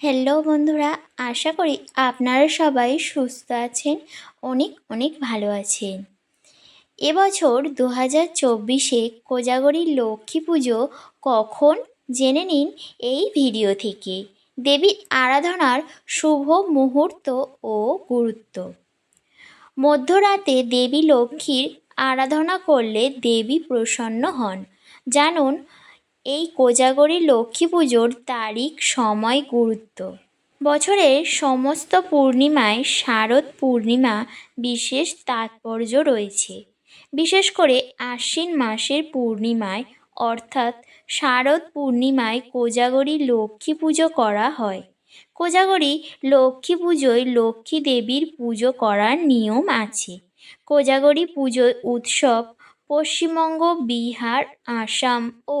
Hello বন্ধুরা। আশা করি আপনারা সবাই সুস্থ আছেন, অনেক অনেক ভালো আছেন। এবছর দু হাজার চব্বিশে কোজাগরী লক্ষ্মী পুজো কখন? জেনে নিন এই ভিডিও থেকে। দেবীর আরাধনার শুভ মুহূর্ত ও গুরুত্ব। মধ্যরাতে দেবী লক্ষ্মীর আরাধনা করলে দেবী প্রসন্ন হন। জানুন এই কোজাগরী লক্ষ্মী পুজোর তারিখ, সময়, গুরুত্ব। বছরের সমস্ত পূর্ণিমায় শারদ পূর্ণিমা বিশেষ তাৎপর্য রয়েছে। বিশেষ করে আশ্বিন মাসের পূর্ণিমায়, অর্থাৎ শারদ পূর্ণিমায় কোজাগরী লক্ষ্মী পুজো করা হয়। কোজাগরী লক্ষ্মী পুজোয় লক্ষ্মী দেবীর পুজো করার নিয়ম আছে। কোজাগরী পুজোয় উৎসব পশ্চিমবঙ্গ, বিহার, আসাম ও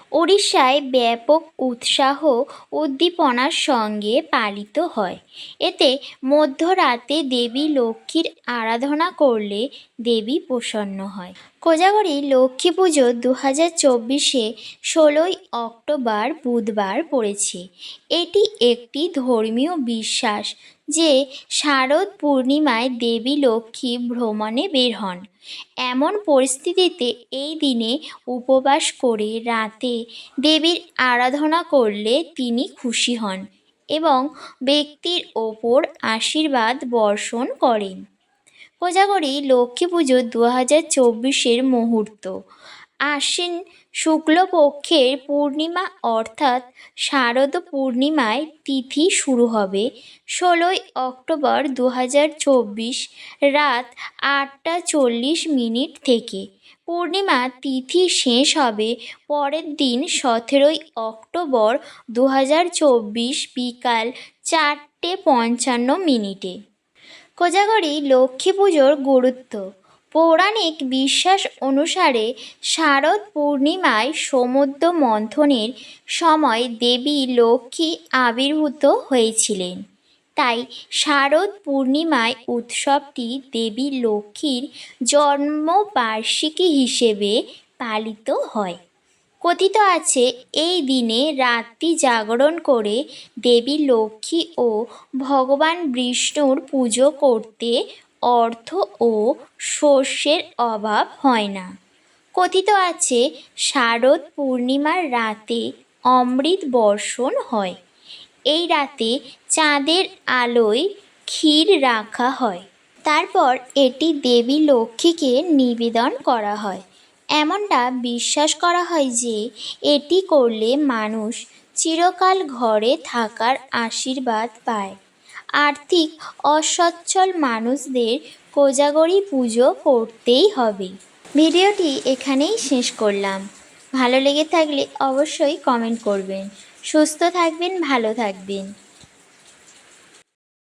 উড়িষ্যায় ব্যাপক উৎসাহ উদ্দীপনার সঙ্গে পালিত হয়। এতে মধ্যরাতে দেবী লক্ষ্মীর আরাধনা করলে দেবী প্রসন্ন হয়। কোজাগরী লক্ষ্মী পুজো দু হাজার চব্বিশে ষোলোই অক্টোবর বুধবার পড়েছে। এটি একটি ধর্মীয় বিশ্বাস যে শারদ পূর্ণিমায় দেবী লক্ষ্মী ভ্রমণে বের হন। এমন পরিস্থিতিতে এই দিনে উপবাস করে রাতে দেবীর আরাধনা করলে তিনি খুশি হন এবং ব্যক্তির ওপর আশীর্বাদ বর্ষণ করেন। কোজাগরী লক্ষ্মী পুজো দু হাজার চব্বিশের মুহূর্ত। আশ্বিন শুক্লপক্ষের পূর্ণিমা অর্থাৎ শারদ পূর্ণিমায় তিথি শুরু হবে। ষোলোই অক্টোবর দু হাজার চব্বিশ রাত আটটা চল্লিশ মিনিট থেকে। পূর্ণিমা তিথি শেষ হবে পরের দিন সতেরোই অক্টোবর দু হাজার চব্বিশ বিকাল চারটে পঞ্চান্ন মিনিটে। কোজাগরী লক্ষ্মী পুজোর গুরুত্ব। পৌরাণিক বিশ্বাস অনুসারে শারদ পূর্ণিমায় সমুদ্র মন্থনের সময় দেবী লক্ষ্মী আবির্ভূত হয়েছিলেন। তাই শারদ পূর্ণিমায় উৎসবটি দেবী লক্ষ্মীর জন্মবার্ষিকী হিসেবে পালিত হয়। কথিত আছে, এই দিনে রাত্রি জাগরণ করে দেবী লক্ষ্মী ও ভগবান বিষ্ণুর পুজো করতে অর্থ ও শস্যের অভাব হয় না। কথিত আছে, শারদ পূর্ণিমার রাতে অমৃত বর্ষণ হয়। এই রাতে চাঁদের আলোয় ক্ষীর রাখা হয়। তারপর এটি দেবী লক্ষ্মীকে নিবেদন করা হয়। এমনটা বিশ্বাস করা হয় যে এটি করলে মানুষ চিরকাল ঘরে থাকার আশীর্বাদ পায়। আর্থিক অসচ্ছল মানুষদের কোজাগরি পুজো করতেই হবে। ভিডিওটি এখানেই শেষ করলাম। ভালো লেগে থাকলে অবশ্যই কমেন্ট করবেন। সুস্থ থাকবেন, ভালো থাকবেন।